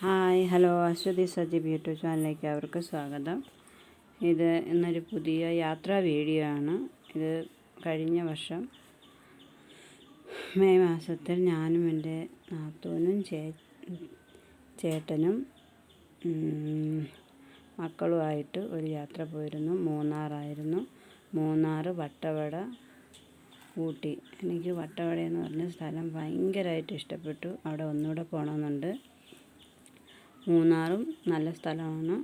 Hi hello. Aswathy Sajeev YouTube ചാനലിലേക്ക് അവർക്ക് സ്വാഗതം. ഇത് ഇന്നൊരു പുതിയ യാത്രാ വീഡിയോ ആണ്. ഇത് കഴിഞ്ഞ വർഷം മെയ് മാസത്തിൽ ഞാനും എന്റെ നാത്തൂനും ചേ ചേട്ടനും മക്കളുമായിട്ട് ഒരു യാത്ര പോയിരുന്നു. മൂന്നാറായിരുന്നു. മൂന്നാർ വട്ടവട ഊട്ടി. എനിക്ക് വട്ടവട എന്ന് പറഞ്ഞ സ്ഥലം ഭയങ്കരമായിട്ട് ഇഷ്ടപ്പെട്ടു. അവിടെ ഒന്നുകൂടെ പോകണമെന്നുണ്ട്. മൂന്നാറും നല്ല സ്ഥലമാണ്.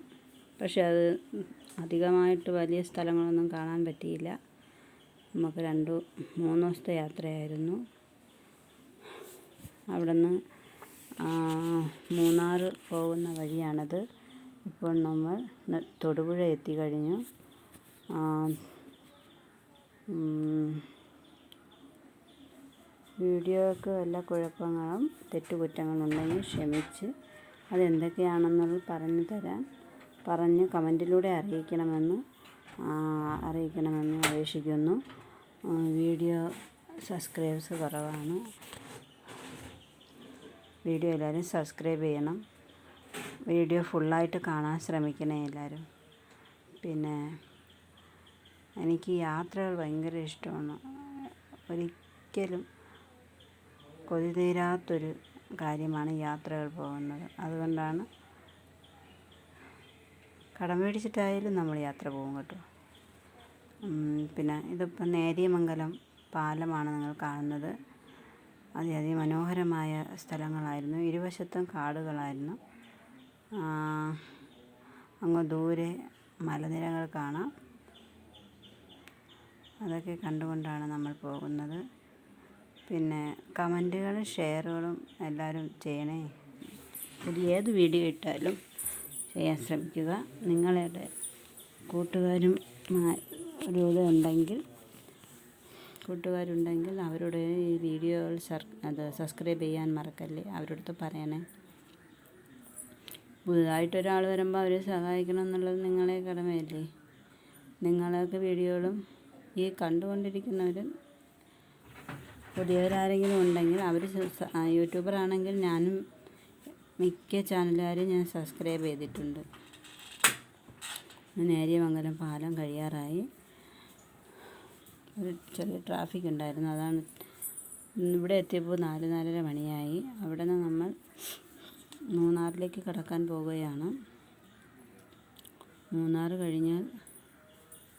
പക്ഷെ അത് അധികമായിട്ട് വലിയ സ്ഥലങ്ങളൊന്നും കാണാൻ പറ്റിയില്ല. നമുക്ക് രണ്ട് മൂന്ന് ദിവസത്തെ യാത്രയായിരുന്നു. അവിടുന്ന് മൂന്നാർ പോകുന്ന വഴിയാണത്. ഇപ്പോൾ നമ്മൾ തൊടുപുഴ എത്തിക്കഴിഞ്ഞു വീഡിയോയ്ക്ക് വല്ല കുഴപ്പങ്ങളും തെറ്റുകുറ്റങ്ങളുണ്ടെങ്കിൽ ക്ഷമിച്ച്. അതെന്തൊക്കെയാണെന്നുള്ളത് പറഞ്ഞു തരാൻ പറഞ്ഞ് കമന്റിലൂടെ അറിയിക്കണമെന്ന് അറിയിക്കണമെന്ന് അപേക്ഷിക്കുന്നു. വീഡിയോ സബ്സ്ക്രൈബ്സ് കുറവാണ്. വീഡിയോ എല്ലാവരും സബ്സ്ക്രൈബ് ചെയ്യണം. വീഡിയോ ഫുള്ളായിട്ട് കാണാൻ ശ്രമിക്കണേ എല്ലാവരും. പിന്നെ എനിക്ക് യാത്രകൾ ഭയങ്കര ഇഷ്ടമാണ്. ഒരിക്കലും കൊതി തീരാത്തൊരു കാര്യമാണ് യാത്രകൾ പോകുന്നത്. അതുകൊണ്ടാണ് കടം മേടിച്ചിട്ടായാലും നമ്മൾ യാത്ര പോകും കേട്ടോ. പിന്നെ ഇതിപ്പം നേരിയമംഗലം പാലമാണ് നിങ്ങൾ കാണുന്നത്. അതി മനോഹരമായ സ്ഥലങ്ങളായിരുന്നു. ഇരുവശത്തും കാടുകളായിരുന്നു. അങ്ങ് ദൂരെ മലനിരകൾ കാണാം. അതൊക്കെ കണ്ടുകൊണ്ടാണ് നമ്മൾ പോകുന്നത്. പിന്നെ കമന്റുകളും ഷെയറുകളും എല്ലാവരും ചെയ്യണേ. പുതിയ ഏത് വീഡിയോ ഇട്ടാലും ചെയ്യാൻ ശ്രമിക്കുക. നിങ്ങളുടെ കൂട്ടുകാരും ഒരു ഉണ്ടെങ്കിൽ കൂട്ടുകാരുണ്ടെങ്കിൽ അവരുടെ ഈ വീഡിയോകൾ സർ അത് സബ്സ്ക്രൈബ് ചെയ്യാൻ മറക്കല്ലേ? അവരോടത്ത് പറയണേ. പുതുതായിട്ട് ഒരാൾ വരുമ്പോൾ അവരെ സഹായിക്കണം എന്നുള്ളത് നിങ്ങളെ കടമയല്ലേ? നിങ്ങളൊക്കെ വീഡിയോകളും ഈ കണ്ടുകൊണ്ടിരിക്കുന്നവരും പുതിയവരാരെങ്കിലും ഉണ്ടെങ്കിൽ അവർ യൂട്യൂബർ ആണെങ്കിൽ ഞാനും മിക്ക ചാനലുകാരെയും ഞാൻ സബ്സ്ക്രൈബ് ചെയ്തിട്ടുണ്ട്. നേരിയ മംഗലം പാലം കഴിയാറായി. ഒരു ചെറിയ ട്രാഫിക് ഉണ്ടായിരുന്നു. അതാണ് ഇവിടെ എത്തിയപ്പോൾ നാല് നാലര മണിയായി. അവിടെ നിന്ന് നമ്മൾ മൂന്നാറിലേക്ക് കടക്കാൻ പോവുകയാണ്. മൂന്നാർ കഴിഞ്ഞാൽ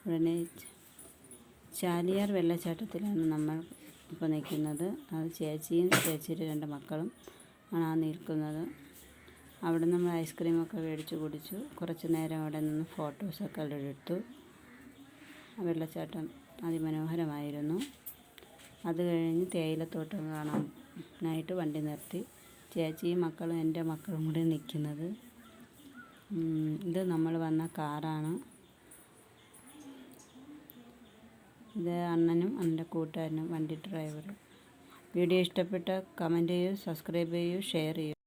ഉടനെ ചാലിയാർ വെള്ളച്ചാട്ടത്തിലാണ് നമ്മൾ ഇപ്പോൾ നിൽക്കുന്നത് അത് ചേച്ചിയും ചേച്ചിയുടെ രണ്ട് മക്കളും ആണ് ആ നിൽക്കുന്നത്. അവിടെ നമ്മൾ ഐസ്ക്രീമൊക്കെ മേടിച്ച് കുടിച്ചു. കുറച്ച് നേരം അവിടെ നിന്ന് ഫോട്ടോസൊക്കെ എടുത്തു. വെള്ളച്ചാട്ടം അതിമനോഹരമായിരുന്നു. അത് കഴിഞ്ഞ് തേയിലത്തോട്ടം കാണാനായിട്ട് വണ്ടി നിർത്തി. ചേച്ചിയും മക്കളും എന്റെ മക്കളും കൂടി നിൽക്കുന്നത്. ഇത് നമ്മൾ വന്ന കാറാണ്. ഇത് അണ്ണനും എന്റെ കൂട്ടുകാരനും വണ്ടി ഡ്രൈവറും വീഡിയോ ഇഷ്ടപ്പെട്ട കമന്റ് ചെയ്യൂ സബ്സ്ക്രൈബ് ചെയ്യൂ ഷെയർ ചെയ്യൂ.